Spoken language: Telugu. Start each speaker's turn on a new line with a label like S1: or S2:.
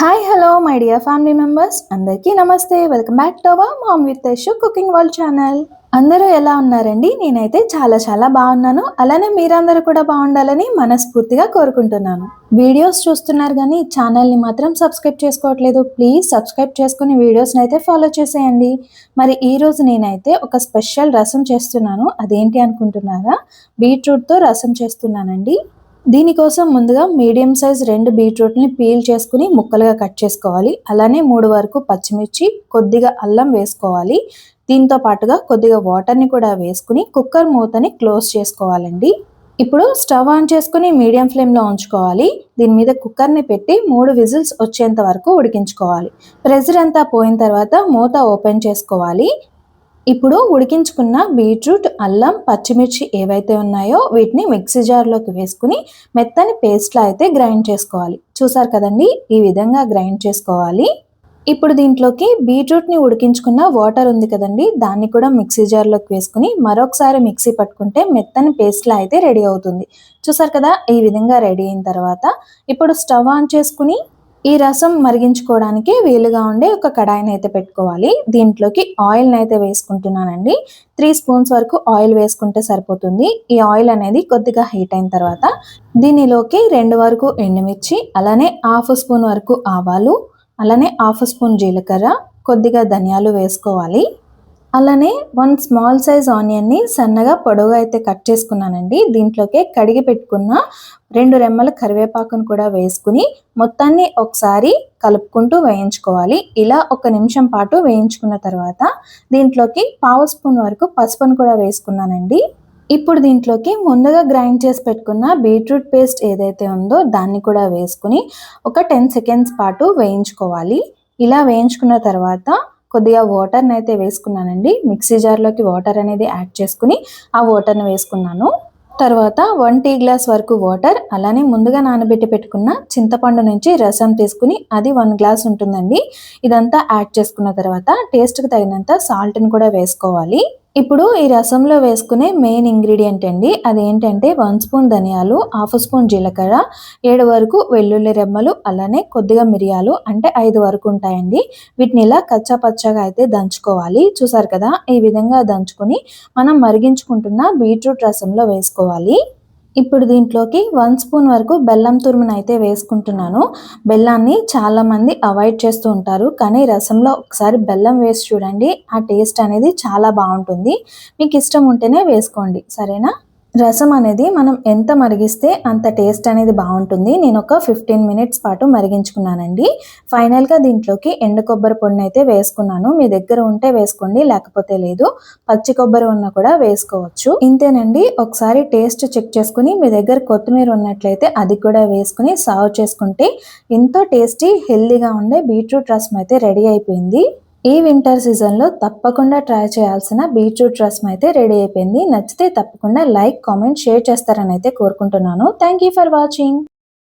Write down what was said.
S1: Hi hello my dear family members అందరికీ నమస్తే. Welcome back to our mom with Yashu cooking world channel అందరూ ఎలా ఉన్నారండి? నేనైతే చాలా చాలా బాగున్నాను. అలానే మీరందరూ కూడా బాగుండాలని మనస్ఫూర్తిగా కోరుకుంటున్నాను. వీడియోస్ చూస్తున్నారు కానీ ఛానల్ని మాత్రం సబ్స్క్రైబ్ చేసుకోవట్లేదు. ప్లీజ్ సబ్స్క్రైబ్ చేసుకుని వీడియోస్ని అయితే ఫాలో చేసేయండి. మరి ఈరోజు నేనైతే ఒక స్పెషల్ రసం చేస్తున్నాను. అదేంటి అనుకుంటున్నారా? బీట్రూట్తో రసం చేస్తున్నానండి. దీనికోసం ముందుగా మీడియం సైజ్ రెండు బీట్రూట్ని పీల్ చేసుకుని ముక్కలుగా కట్ చేసుకోవాలి. అలానే మూడు వరకు పచ్చిమిర్చి కొద్దిగా అల్లం వేసుకోవాలి. దీంతో పాటుగా కొద్దిగా వాటర్ని కూడా వేసుకుని కుక్కర్ మూతని క్లోజ్ చేసుకోవాలండి. ఇప్పుడు స్టవ్ ఆన్ చేసుకుని మీడియం ఫ్లేమ్లో ఉంచుకోవాలి. దీని మీద కుక్కర్ని పెట్టి మూడు విజిల్స్ వచ్చేంత వరకు ఉడికించుకోవాలి. ప్రెజర్ అంతా పోయిన తర్వాత మూత ఓపెన్ చేసుకోవాలి. ఇప్పుడు ఉడికించుకున్న బీట్రూట్ అల్లం పచ్చిమిర్చి ఏవైతే ఉన్నాయో వీటిని మిక్సీ జార్లోకి వేసుకుని మెత్తని పేస్ట్లా అయితే గ్రైండ్ చేసుకోవాలి. చూసారు కదండి? ఈ విధంగా గ్రైండ్ చేసుకోవాలి. ఇప్పుడు దీంట్లోకి బీట్రూట్ని ఉడికించుకున్న వాటర్ ఉంది కదండి? దాన్ని కూడా మిక్సీ జార్లోకి వేసుకుని మరొకసారి మిక్సీ పట్టుకుంటే మెత్తని పేస్ట్లా అయితే రెడీ అవుతుంది. చూసారు కదా? ఈ విధంగా రెడీ అయిన తర్వాత ఇప్పుడు స్టవ్ ఆన్ చేసుకుని ఈ రసం మరిగించుకోవడానికి వీలుగా ఉండే ఒక కడాయిని అయితే పెట్టుకోవాలి. దీంట్లోకి ఆయిల్ని అయితే వేసుకుంటున్నానండి. త్రీ స్పూన్స్ వరకు ఆయిల్ వేసుకుంటే సరిపోతుంది. ఈ ఆయిల్ అనేది కొద్దిగా హీట్ అయిన తర్వాత దీనిలోకి రెండు వరకు ఎండుమిర్చి అలానే హాఫ్ స్పూన్ వరకు ఆవాలు అలానే హాఫ్ స్పూన్ జీలకర్ర కొద్దిగా ధనియాలు వేసుకోవాలి. అలానే వన్ స్మాల్ సైజ్ ఆనియన్ని సన్నగా పొడవుగా అయితే కట్ చేసుకున్నానండి. దీంట్లోకి కడిగి పెట్టుకున్న రెండు రెమ్మల కరివేపాకును కూడా వేసుకుని మొత్తాన్ని ఒకసారి కలుపుకుంటూ వేయించుకోవాలి. ఇలా ఒక నిమిషం పాటు వేయించుకున్న తర్వాత దీంట్లోకి పావు స్పూన్ వరకు పసుపును కూడా వేసుకున్నానండి. ఇప్పుడు దీంట్లోకి ముందుగా గ్రైండ్ చేసి పెట్టుకున్న బీట్రూట్ పేస్ట్ ఏదైతే ఉందో దాన్ని కూడా వేసుకుని ఒక టెన్ సెకండ్స్ పాటు వేయించుకోవాలి. ఇలా వేయించుకున్న తర్వాత కొద్దిగా వాటర్ని అయితే వేసుకున్నానండి. మిక్సీ జార్లోకి వాటర్ అనేది యాడ్ చేసుకుని ఆ వాటర్ని వేసుకున్నాను. తర్వాత వన్ టీ గ్లాస్ వరకు వాటర్ అలానే ముందుగా నానబెట్టి పెట్టుకున్న చింతపండు నుంచి రసం తీసుకుని అది వన్ గ్లాస్ ఉంటుందండి. ఇదంతా యాడ్ చేసుకున్న తర్వాత టేస్ట్కి తగినంత సాల్ట్ని కూడా వేసుకోవాలి. ఇప్పుడు ఈ రసంలో వేసుకునే మెయిన్ ఇంగ్రీడియంట్ అండి. అదేంటంటే వన్ స్పూన్ ధనియాలు హాఫ్ స్పూన్ జీలకర్ర ఏడు వరకు వెల్లుల్లి రెమ్మలు అలానే కొద్దిగా మిరియాలు అంటే ఐదు వరకు ఉంటాయండి. వీటిని ఇలా కచ్చా పచ్చగా అయితే దంచుకోవాలి. చూసారు కదా ఈ విధంగా దంచుకొని మనం మరిగించుకుంటున్న బీట్రూట్ రసంలో వేసుకోవాలి. ఇప్పుడు దీంట్లోకి వన్ స్పూన్ వరకు బెల్లం తురుమును అయితే వేసుకుంటున్నాను. బెల్లాన్ని చాలామంది అవాయిడ్ చేస్తూ ఉంటారు. కానీ రసంలో ఒకసారి బెల్లం వేసి చూడండి. ఆ టేస్ట్ అనేది చాలా బాగుంటుంది. మీకు ఇష్టం ఉంటేనే వేసుకోండి. సరేనా? రసం అనేది మనం ఎంత మరిగిస్తే అంత టేస్ట్ అనేది బాగుంటుంది. నేను ఒక ఫిఫ్టీన్ మినిట్స్ పాటు మరిగించుకున్నానండి. ఫైనల్గా దీంట్లోకి ఎండు కొబ్బరి పొడిని అయితే వేసుకున్నాను. మీ దగ్గర ఉంటే వేసుకోండి లేకపోతే లేదు. పచ్చి కొబ్బరి ఉన్న కూడా వేసుకోవచ్చు. ఇంతేనండి. ఒకసారి టేస్ట్ చెక్ చేసుకుని మీ దగ్గర కొత్తిమీర ఉన్నట్లయితే అది కూడా వేసుకుని సర్వ్ చేసుకుంటే ఎంతో టేస్టీ హెల్దీగా ఉండే బీట్రూట్ రసం అయితే రెడీ అయిపోయింది. ఈ వింటర్ సీజన్లో తప్పకుండా ట్రై చేయాల్సిన బీట్రూట్ రసం అయితే రెడీ అయిపోయింది. నచ్చితే తప్పకుండా లైక్ కామెంట్ షేర్ చేస్తారని అయితే కోరుకుంటున్నాను. Thank you for watching